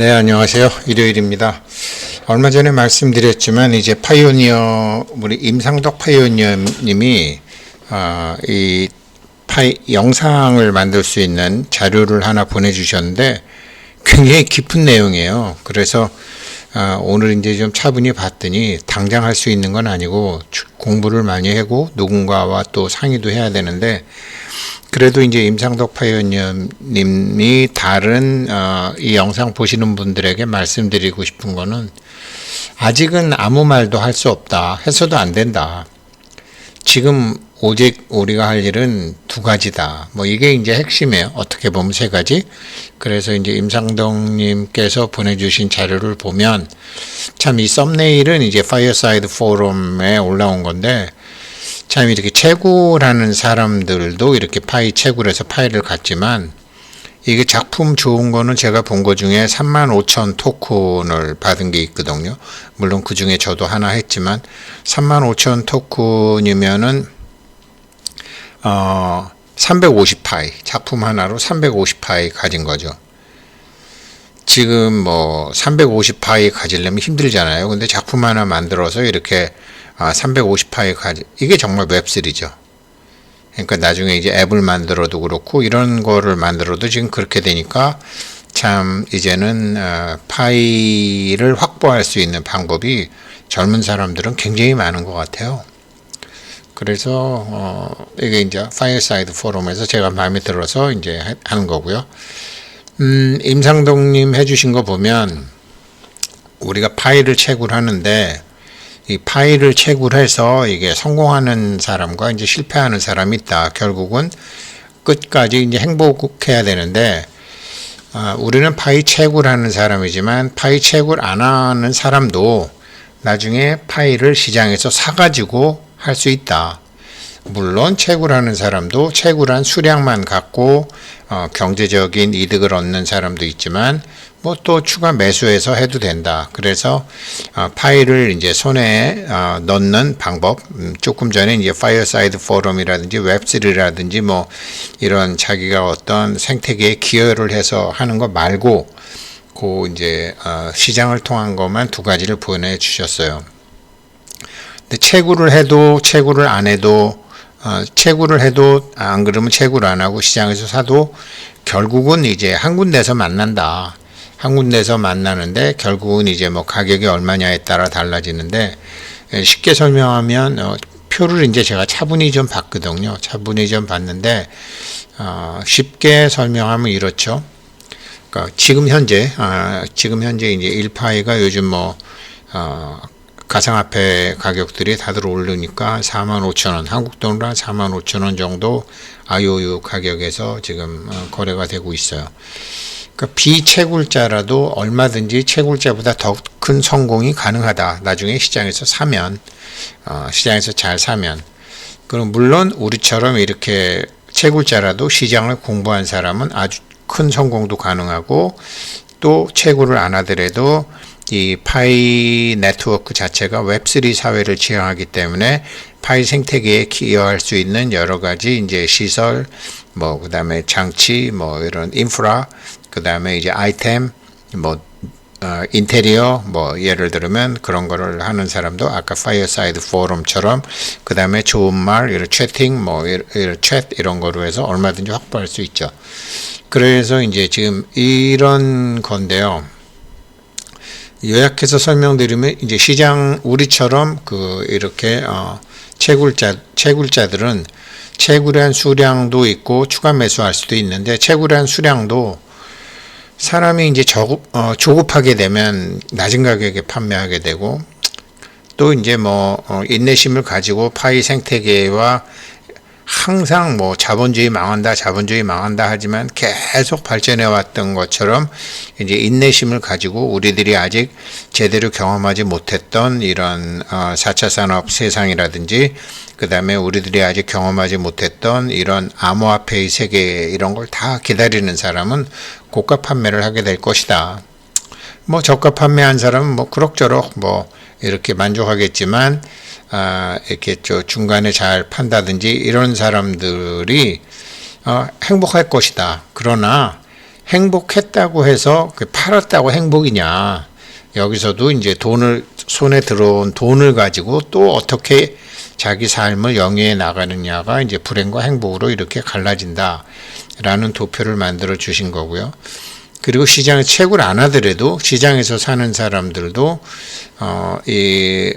네, 안녕하세요. 일요일입니다. 얼마 전에 말씀드렸지만 이제 파이오니어 우리 임상덕 파이오니어님이 아, 이 파이, 영상을 만들 수 있는 자료를 하나 보내주셨는데 굉장히 깊은 내용이에요. 그래서 아, 오늘 이제 좀 차분히 봤더니 당장 할 수 있는 건 아니고 주- 공부를 많이 하고 누군가와 또 상의도 해야 되는데 그래도 이제 임상덕 파이오니어님이 다른 어, 이 영상 보시는 분들에게 말씀드리고 싶은 거는 아직은 아무 말도 할 수 없다. 해서도 안 된다. 지금 오직 우리가 할 일은 두 가지다. 뭐 이게 이제 핵심이에요. 어떻게 보면 세 가지. 그래서 이제 임상덕님께서 보내주신 자료를 보면 참 이 썸네일은 이제 파이어사이드 포럼에 올라온 건데 참 이렇게 채굴하는 사람들도 이렇게 파이 채굴해서 파일을 갖지만 이게 작품 좋은 거는 제가 본 거 중에 3만 5천 토큰을 받은 게 있거든요. 물론 그 중에 저도 하나 했지만 3만 5천 토큰이면은 어 350파이 작품 하나로 350파이 가진 거죠. 지금 뭐 350파이 가지려면 힘들잖아요. 근데 작품 하나 만들어서 이렇게 아, 350파이 가지 이게 정말 웹3죠. 그러니까 나중에 이제 앱을 만들어도 그렇고 이런 거를 만들어도 지금 그렇게 되니까 참 이제는 어, 파일을 확보할 수 있는 방법이 젊은 사람들은 굉장히 많은 것 같아요. 그래서 어, 이게 이제 파이어사이드 포럼에서 제가 마음에 들어서 이제 하- 하는 거고요. 음, 임상동님 해주신 거 보면 우리가 파일을 채굴하는데 이 파일을 채굴해서 이게 성공하는 사람과 이제 실패하는 사람이 있다. 결국은 끝까지 이제 행복해야 되는데 아, 우리는 파이 채굴하는 사람이지만 파이 채굴 안 하는 사람도 나중에 파일을 시장에서 사가지고 할 수 있다. 물론 채굴하는 사람도 채굴한 수량만 갖고 어, 경제적인 이득을 얻는 사람도 있지만 뭐 또 추가 매수해서 해도 된다. 그래서 어, 파일을 이제 손에 어, 넣는 방법 음, 조금 전에 이제 파이어사이드 포럼이라든지 웹3라든지 뭐 이런 자기가 어떤 생태계에 기여를 해서 하는 거 말고 그 이제 어, 시장을 통한 것만 두 가지를 보내 주셨어요. 채굴을 해도 채굴을 안 해도 어, 채굴을 해도 안 그러면 채굴 안 하고 시장에서 사도 결국은 이제 한 군데서 만난다. 한 군데서 만나는데 결국은 이제 뭐 가격이 얼마냐에 따라 달라지는데 예, 쉽게 설명하면 어, 표를 이제 제가 차분히 좀 봤거든요. 차분히 좀 봤는데 어, 쉽게 설명하면 이렇죠. 그러니까 지금 현재 아, 지금 현재 이제 1파이가 요즘 뭐 어, 가상화폐 가격들이 다들 오르니까 4만 5천 원, 한국 돈으로 한 4만 5천 원 정도 IOU 가격에서 지금 어, 거래가 되고 있어요. 그러니까 비채굴자라도 얼마든지 채굴자보다 더 큰 성공이 가능하다. 나중에 시장에서 사면, 어, 시장에서 잘 사면. 그럼 물론 우리처럼 이렇게 채굴자라도 시장을 공부한 사람은 아주 큰 성공도 가능하고 또 채굴을 안 하더라도 이 파이 네트워크 자체가 웹3 사회를 지향하기 때문에 파이 생태계에 기여할 수 있는 여러 가지 이제 시설, 뭐 그 다음에 장치, 뭐 이런 인프라, 그 다음에 이제 아이템, 뭐 어, 인테리어 뭐 예를 들면 그런 거를 하는 사람도 아까 파이어사이드 포럼처럼 그 다음에 좋은 말 이런 채팅 뭐 이런, 이런 챗 이런 거로 해서 얼마든지 확보할 수 있죠. 그래서 이제 지금 이런 건데요. 요약해서 설명드리면 이제 시장 우리처럼 그 이렇게 어 채굴자 채굴자들은 채굴한 수량도 있고 추가 매수할 수도 있는데 채굴한 수량도 사람이 이제 저급, 어, 조급하게 되면 낮은 가격에 판매하게 되고 또 이제 뭐 어, 인내심을 가지고 파이 생태계와 항상 뭐 자본주의 망한다, 자본주의 망한다 하지만 계속 발전해 왔던 것처럼 이제 인내심을 가지고 우리들이 아직 제대로 경험하지 못했던 이런 어, 4차 산업 세상이라든지 그 다음에 우리들이 아직 경험하지 못했던 이런 암호화폐의 세계 이런 걸 다 기다리는 사람은 고가 판매를 하게 될 것이다. 뭐 저가 판매한 사람은 뭐 그럭저럭 뭐 이렇게 만족하겠지만 아 이렇게 저 중간에 잘 판다든지 이런 사람들이 어, 행복할 것이다. 그러나 행복했다고 해서 그 팔았다고 행복이냐. 여기서도 이제 돈을 손에 들어온 돈을 가지고 또 어떻게 자기 삶을 영위해 나가느냐가 이제 불행과 행복으로 이렇게 갈라진다라는 도표를 만들어 주신 거고요. 그리고 시장에 채굴 안 하더라도 시장에서 사는 사람들도 어이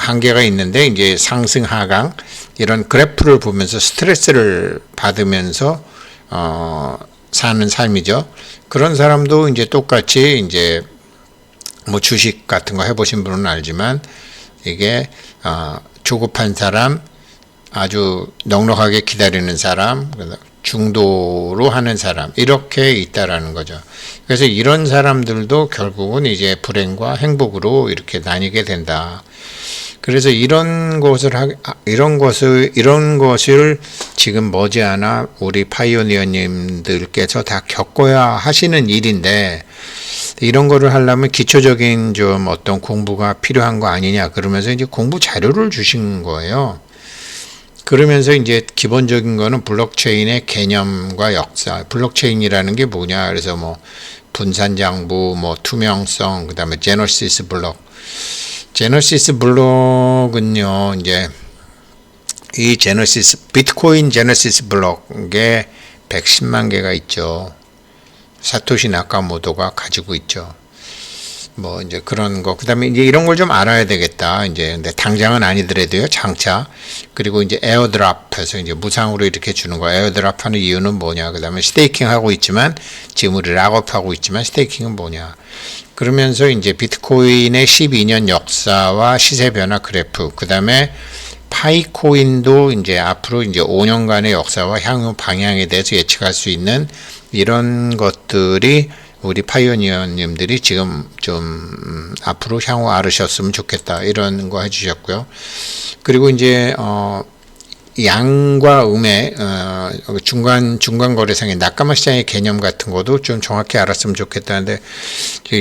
한계가 있는데 이제 상승 하강 이런 그래프를 보면서 스트레스를 받으면서 어 사는 삶이죠. 그런 사람도 이제 똑같이 이제 뭐 주식 같은 거 해보신 분은 알지만 이게 어 조급한 사람, 아주 넉넉하게 기다리는 사람, 중도로 하는 사람 이렇게 있다라는 거죠. 그래서 이런 사람들도 결국은 이제 불행과 행복으로 이렇게 나뉘게 된다. 그래서 이런 것을 하, 이런 것을 이런 것을 지금 머지않아 우리 파이오니어님들께서 다 겪어야 하시는 일인데 이런 거를 하려면 기초적인 좀 어떤 공부가 필요한 거 아니냐 그러면서 이제 공부 자료를 주신 거예요. 그러면서 이제 기본적인 거는 블록체인의 개념과 역사, 블록체인이라는 게 뭐냐 그래서 뭐 분산 장부, 뭐 투명성, 그다음에 제너시스 블록. 제너시스 블록은요 이제 이 제너시스 비트코인 제너시스 블록에 110만 개가 있죠. 사토시 나카모토가 가지고 있죠. 뭐 이제 그런 거 그다음에 이제 이런 걸 좀 알아야 되겠다. 이제 근데 당장은 아니더라도요. 장차 그리고 이제 에어드랍해서 이제 무상으로 이렇게 주는 거. 에어드랍 하는 이유는 뭐냐? 그다음에 스테이킹 하고 있지만 지금 우리 락업하고 있지만 스테이킹은 뭐냐? 그러면서 이제 비트코인의 12년 역사와 시세 변화 그래프 그다음에 파이코인도 이제 앞으로 이제 5년간의 역사와 향후 방향에 대해서 예측할 수 있는 이런 것들이 우리 파이오니어님들이 지금 좀 음, 앞으로 향후 알으셨으면 좋겠다 이런 거 해주셨고요. 그리고 이제 어 양과 음의 어 중간 중간 거래상의 낙가마 시장의 개념 같은 것도 좀 정확히 알았으면 좋겠다는데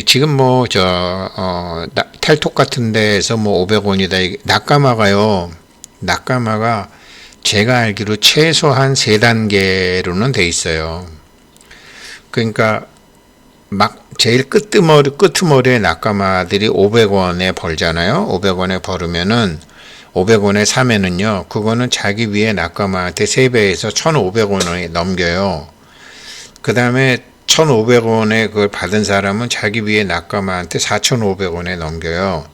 지금 뭐저어 탈톡 같은 데에서 뭐 500원이다 낙가마가요. 낙가마가 제가 알기로 최소한 세 단계로는 돼 있어요. 그러니까 막 제일 끄트머리 끄트머리의 낙가마들이 500원에 벌잖아요. 500원에 벌으면은 500원에 사면은요. 그거는 자기 위에 낙가마한테 3배에서 1,500원에 넘겨요. 그다음에 1,500원에 그걸 받은 사람은 자기 위에 낙가마한테 4,500원에 넘겨요.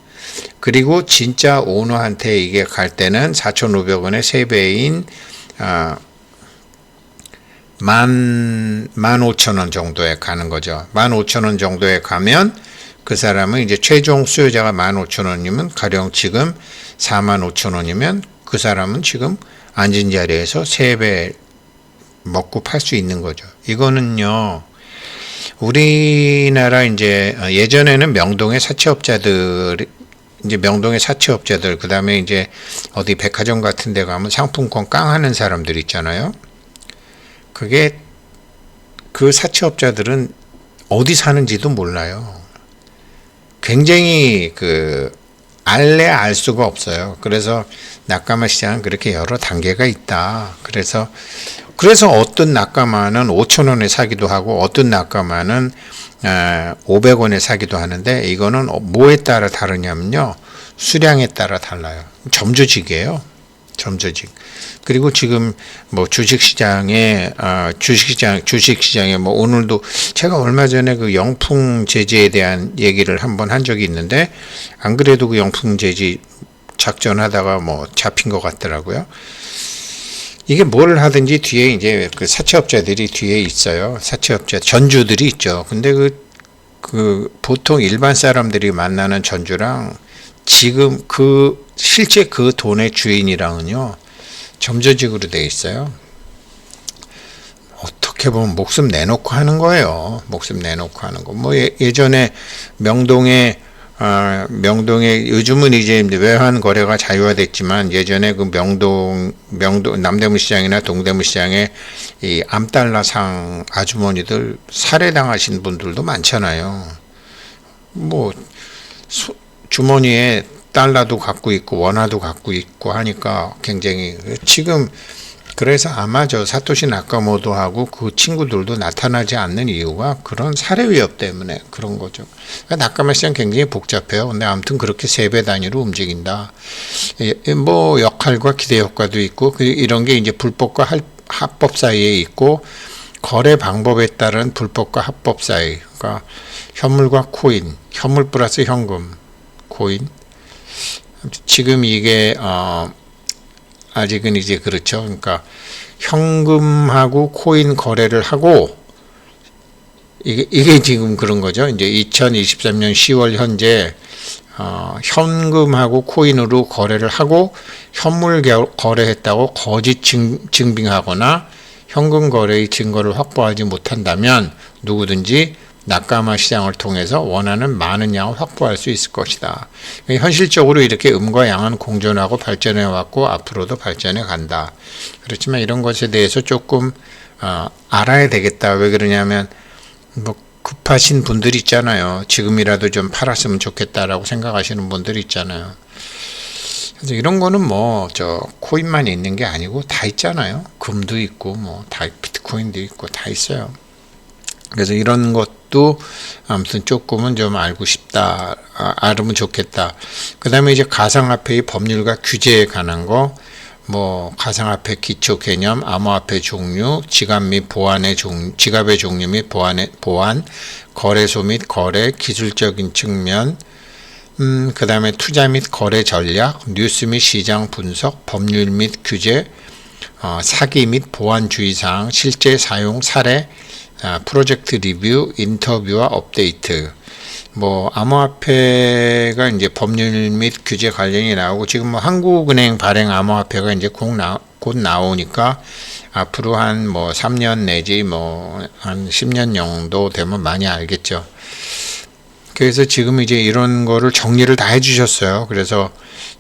그리고 진짜 오너한테 이게 갈 때는 4,500원의 3배인 아, 만, 만 오천 원 정도에 가는 거죠. 만 오천 원 정도에 가면 그 사람은 이제 최종 수요자가 만 오천 원이면 가령 지금 사만 오천 원이면 그 사람은 지금 앉은 자리에서 세 배 먹고 팔 수 있는 거죠. 이거는요, 우리나라 이제 예전에는 명동의 사채업자들 이제 명동의 사채업자들 그다음에 이제 어디 백화점 같은 데 가면 상품권 깡하는 사람들 있잖아요. 그게 그 사채업자들은 어디 사는지도 몰라요. 굉장히 그 알래 알 수가 없어요. 그래서 낙가마 시장은 그렇게 여러 단계가 있다. 그래서 그래서 어떤 낙가마는 5천 원에 사기도 하고 어떤 낙가마는 500원에 사기도 하는데 이거는 뭐에 따라 다르냐면요. 수량에 따라 달라요. 점조직이에요. 점조직. 그리고 지금 뭐 주식시장에 아 주식시장 주식시장에 뭐 오늘도 제가 얼마 전에 그 영풍 제재에 대한 얘기를 한번 한 적이 있는데 안 그래도 그 영풍 제재 작전하다가 뭐 잡힌 것 같더라고요. 이게 뭘 하든지 뒤에 이제 그 사채업자들이 뒤에 있어요. 사채업자 전주들이 있죠. 근데 그, 그 보통 일반 사람들이 만나는 전주랑 지금 그 실제 그 돈의 주인이랑은요 점조직으로 돼 있어요. 어떻게 보면 목숨 내놓고 하는 거예요. 목숨 내놓고 하는 거. 뭐 예, 전에 명동에 아, 명동에 요즘은 이제 외환 거래가 자유화됐지만 예전에 그 명동 명동 남대문 시장이나 동대문 시장에 이 암달러상 아주머니들 살해당하신 분들도 많잖아요. 뭐 소, 주머니에 달러도 갖고 있고 원화도 갖고 있고 하니까 굉장히 지금 그래서 아마 저 사토시 나카모토하고 그 친구들도 나타나지 않는 이유가 그런 사례 위협 때문에 그런 거죠. 그러니까 낙가마 시장 굉장히 복잡해요. 근데 아무튼 그렇게 세배 단위로 움직인다. 예, 뭐 역할과 기대 효과도 있고 그 이런 게 이제 불법과 할- 합법 사이에 있고 거래 방법에 따른 불법과 합법 사이. 그러니까 현물과 코인, 현물 플러스 현금, 코인. 지금 이게 어 아직은 이제 그렇죠. 그러니까 현금하고 코인 거래를 하고 이게 이게 지금 그런 거죠. 이제 2023년 10월 현재 어, 현금하고 코인으로 거래를 하고 현물 겨- 거래했다고 거짓 증, 증빙하거나 현금 거래의 증거를 확보하지 못한다면 누구든지 낙가마 시장을 통해서 원하는 많은 양을 확보할 수 있을 것이다. 현실적으로 이렇게 음과 양은 공존하고 발전해 왔고 앞으로도 발전해 간다. 그렇지만 이런 것에 대해서 조금 어, 알아야 되겠다. 왜 그러냐면 뭐 급하신 분들 있잖아요. 지금이라도 좀 팔았으면 좋겠다라고 생각하시는 분들 있잖아요. 그래서 이런 거는 뭐 저 코인만 있는 게 아니고 다 있잖아요. 금도 있고 뭐 다 비트코인도 있고 다 있어요. 그래서 이런 것 도 아무튼 조금은 좀 알고 싶다, 아, 알으면 좋겠다. 그 다음에 이제 가상화폐의 법률과 규제에 관한 거, 뭐 가상화폐 기초 개념, 암호화폐 종류, 지갑 및 보안의 종, 지갑의 종류 및 보안의 보안, 거래소 및 거래, 기술적인 측면, 음, 그 다음에 투자 및 거래 전략, 뉴스 및 시장 분석, 법률 및 규제, 어, 사기 및 보안 주의사항, 실제 사용 사례, 아, 프로젝트 리뷰, 인터뷰와 업데이트. 뭐 암호화폐가 이제 법률 및 규제 관련이 나오고 지금 뭐 한국은행 발행 암호화폐가 이제 곧, 나, 곧 나오니까 앞으로 한 뭐 3년 내지 뭐 한 10년 정도 되면 많이 알겠죠. 그래서 지금 이제 이런 거를 정리를 다 해주셨어요. 그래서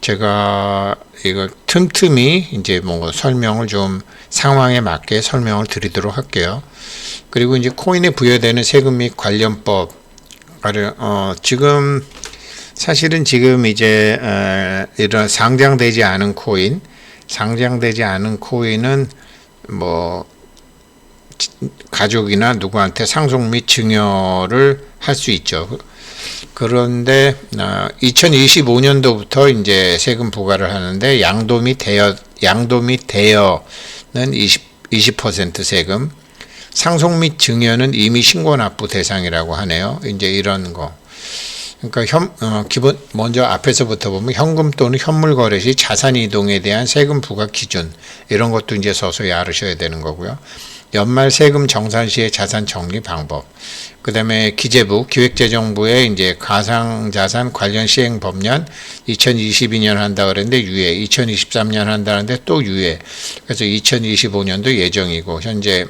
제가 이거 틈틈이 이제 뭐 설명을 좀 상황에 맞게 설명을 드리도록 할게요. 그리고 이제 코인에 부여되는 세금 및 관련법, 어, 지금 사실은 지금 이제 어, 이런 상장되지 않은 코인, 상장되지 않은 코인은 뭐 가족이나 누구한테 상속 및 증여를 할 수 있죠. 그런데 어, 2025년도부터 이제 세금 부과를 하는데 양도 및 대여 양도 및 대여는 20 20% 세금, 상속 및 증여는 이미 신고 납부 대상이라고 하네요. 이제 이런 거. 그러니까 현, 어, 기본 먼저 앞에서부터 보면 현금 또는 현물 거래 시 자산 이동에 대한 세금 부과 기준 이런 것도 이제 서서히 알으셔야 되는 거고요. 연말 세금 정산 시의 자산 정리 방법. 그다음에 기재부 기획재정부의 이제 가상자산 관련 시행 법령 2022년 한다 그랬는데 유예, 2023년 한다는데 또 유예. 그래서 2025년도 예정이고 현재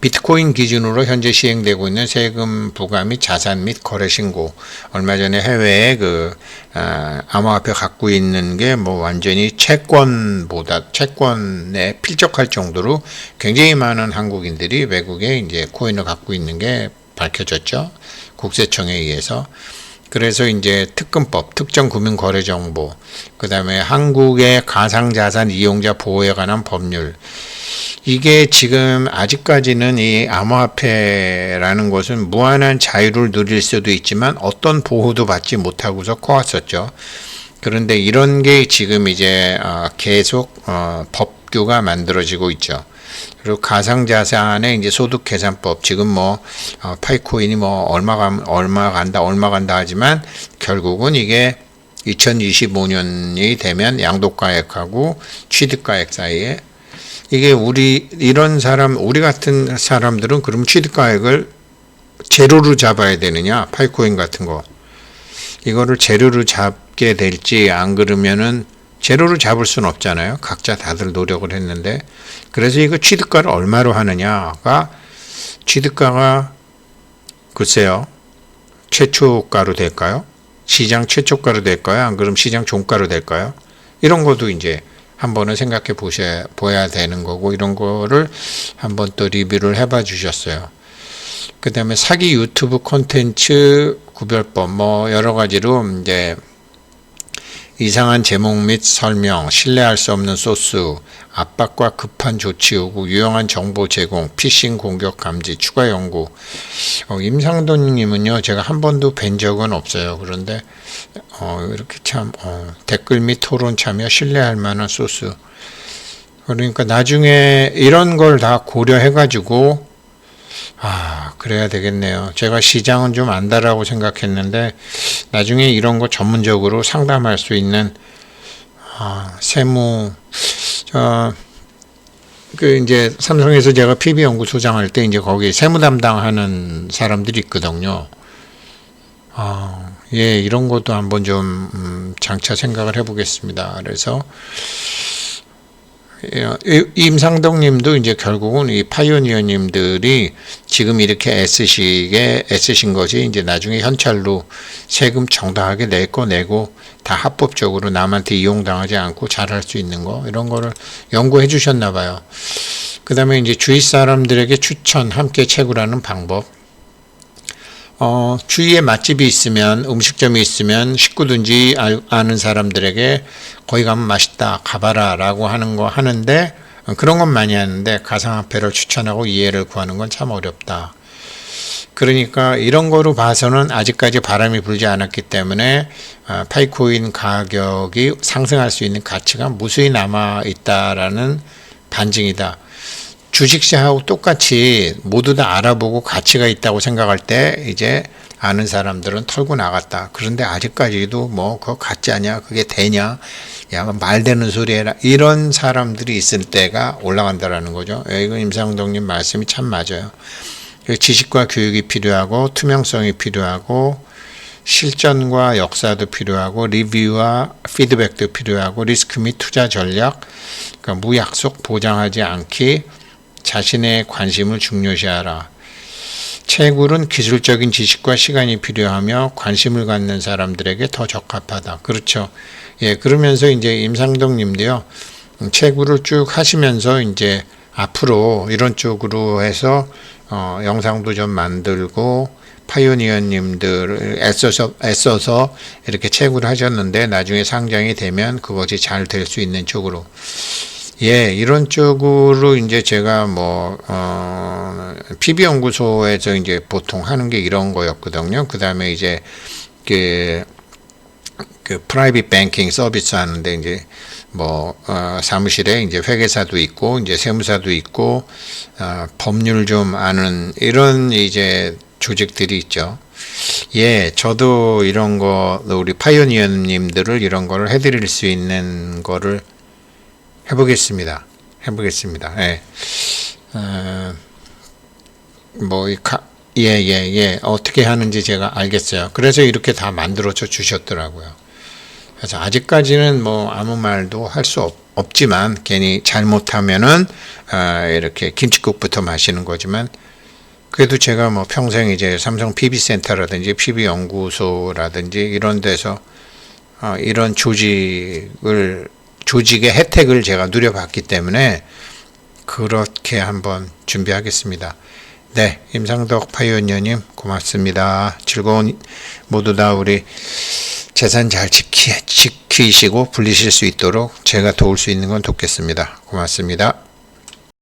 비트코인 기준으로 현재 시행되고 있는 세금 부과 및 자산 및 거래 신고. 얼마 전에 해외에 그 아, 암호화폐 갖고 있는 게 뭐 완전히 채권보다 채권에 필적할 정도로 굉장히 많은 한국인들이 외국에 이제 코인을 갖고 있는 게 밝혀졌죠. 국세청에 의해서. 그래서 이제 특근법, 특정 금융 거래 정보, 그다음에 한국의 가상 자산 이용자 보호에 관한 법률 이게 지금 아직까지는 이 암호화폐라는 것은 무한한 자유를 누릴 수도 있지만 어떤 보호도 받지 못하고서 커왔었죠. 그런데 이런 게 지금 이제 어, 계속 어, 법규가 만들어지고 있죠. 그리고 가상자산의 이제 소득 계산법 지금 뭐 어, 파이코인이 뭐 얼마 가 얼마 간다 얼마 간다 하지만 결국은 이게 2025년이 되면 양도가액하고 취득가액 사이에 이게 우리 이런 사람 우리 같은 사람들은 그럼 취득가액을 제로로 잡아야 되느냐? 파이코인 같은 거. 이거를 제로로 잡게 될지 안 그러면은 제로로 잡을 수는 없잖아요. 각자 다들 노력을 했는데. 그래서 이거 취득가를 얼마로 하느냐가 취득가가 글쎄요. 최초가로 될까요? 시장 최초가로 될까요? 안 그럼 시장 종가로 될까요? 이런 것도 이제 한번은 생각해 보셔야 보야 되는 거고 이런 거를 한번 또 리뷰를 해봐 주셨어요. 그 다음에 사기 유튜브 콘텐츠 구별법 뭐 여러 가지로 이제 이상한 제목 및 설명, 신뢰할 수 없는 소스, 압박과 급한 조치 요구, 유용한 정보 제공, 피싱 공격 감지, 추가 연구. 어, 임상도님은요, 제가 한 번도 뵌 적은 없어요. 그런데 어, 이렇게 참 어, 댓글 및 토론 참여 신뢰할 만한 소스. 그러니까 나중에 이런 걸 다 고려해가지고 아, 그래야 되겠네요. 제가 시장은 좀 안다라고 생각했는데, 나중에 이런 거 전문적으로 상담할 수 있는, 아, 세무, 저, 그, 이제, 삼성에서 제가 PB연구소장 할 때, 이제 거기 세무 담당하는 사람들이 있거든요. 아, 예, 이런 것도 한번 좀, 음, 장차 생각을 해보겠습니다. 그래서, 예, 임상덕 님도 이제 결국은 이 파이오니어님들이 지금 이렇게 애쓰시게 애쓰신 것이 이제 나중에 현찰로 세금 정당하게 내고 내고 다 합법적으로 남한테 이용당하지 않고 잘할 수 있는 거 이런 거를 연구해 주셨나 봐요. 그 다음에 이제 주위 사람들에게 추천 함께 채굴하는 방법 어, 주위에 맛집이 있으면 음식점이 있으면 식구든지 알, 아는 사람들에게 거기 가면 맛있다 가봐라 라고 하는 거 하는데 어, 그런 건 많이 하는데 가상화폐를 추천하고 이해를 구하는 건 참 어렵다. 그러니까 이런 거로 봐서는 아직까지 바람이 불지 않았기 때문에 어, 파이코인 가격이 상승할 수 있는 가치가 무수히 남아 있다라는 반증이다. 주식시하고 똑같이 모두 다 알아보고 가치가 있다고 생각할 때 이제 아는 사람들은 털고 나갔다. 그런데 아직까지도 뭐 그거 가짜냐 그게 되냐 야 말 되는 소리 해라 이런 사람들이 있을 때가 올라간다라는 거죠. 예, 이건 임상동님 말씀이 참 맞아요. 그 지식과 교육이 필요하고 투명성이 필요하고 실전과 역사도 필요하고 리뷰와 피드백도 필요하고 리스크 및 투자 전략 그러니까 무약속 보장하지 않기 자신의 관심을 중요시하라. 채굴은 기술적인 지식과 시간이 필요하며 관심을 갖는 사람들에게 더 적합하다. 그렇죠. 예, 그러면서 이제 임상동 님도요. 채굴을 쭉 하시면서 이제 앞으로 이런 쪽으로 해서 어, 영상도 좀 만들고 파이오니어님들 애써서 애써서 이렇게 채굴을 하셨는데 나중에 상장이 되면 그것이 잘 될 수 있는 쪽으로 예, 이런 쪽으로 이제 제가 뭐, 어, PB연구소에서 이제 보통 하는 게 이런 거였거든요. 그 다음에 이제, 그, 그 프라이빗 뱅킹 서비스 하는데 이제 뭐 어, 사무실에 이제 회계사도 있고 이제 세무사도 있고 어, 법률 좀 아는 이런 이제 조직들이 있죠. 예, 저도 이런 거 우리 파이오니어님들을 이런 거를 해드릴 수 있는 거를 해보겠습니다. 해보겠습니다. 예. 어, 뭐, 이 가, 예, 예, 예. 어떻게 하는지 제가 알겠어요. 그래서 이렇게 다 만들어져 주셨더라고요. 그래서 아직까지는 뭐 아무 말도 할 수 없지만 괜히 잘못하면은 아, 이렇게 김치국부터 마시는 거지만 그래도 제가 뭐 평생 이제 삼성 PB 센터라든지 PB 연구소라든지 이런 데서 어, 이런 조직을 조직의 혜택을 제가 누려봤기 때문에 그렇게 한번 준비하겠습니다. 네, 임상덕 파이오니어님 고맙습니다. 즐거운 모두 다 우리 재산 잘 지키, 지키시고 불리실 수 있도록 제가 도울 수 있는 건 돕겠습니다. 고맙습니다.